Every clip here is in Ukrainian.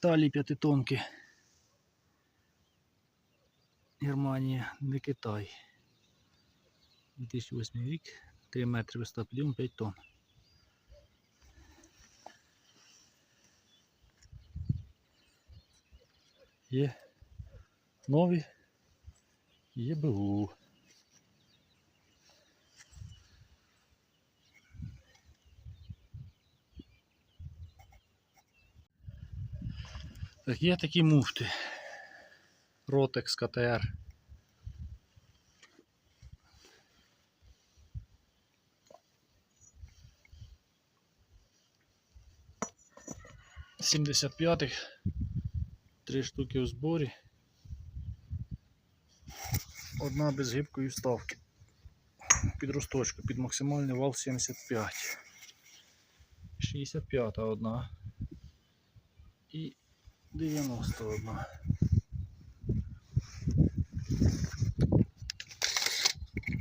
Талі п'ятитонки. Германія, не Китай. 2008 рік, 3 метри висота підйом, 5 тонн. Є нові, є БУ. Так, є такі муфти. Ротекс КТР. Сімдесят п'ятих. Три штуки у зборі. Одна без гибкої вставки. Під росточку, під максимальний вал 75. 65 одна. І 91.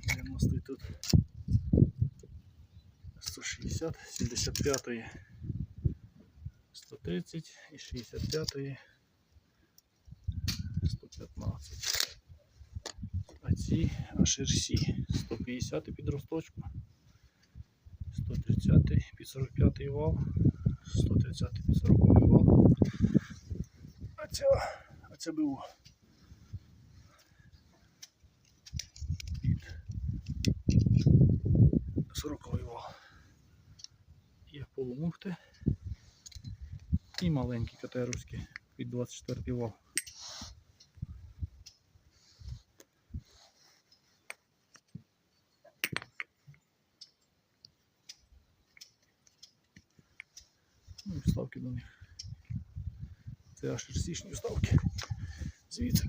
Дев'яносто тут 160, 75 130 і 65 115. А ці HRC 150 під росточку, 130 під 45 вал, 130 під 40 вал. Це, а це було. Під 40 вал. Є полумуфти. І маленькі катеровські під 24 вал. Ну до них. Це аж російські вставки. Звідси.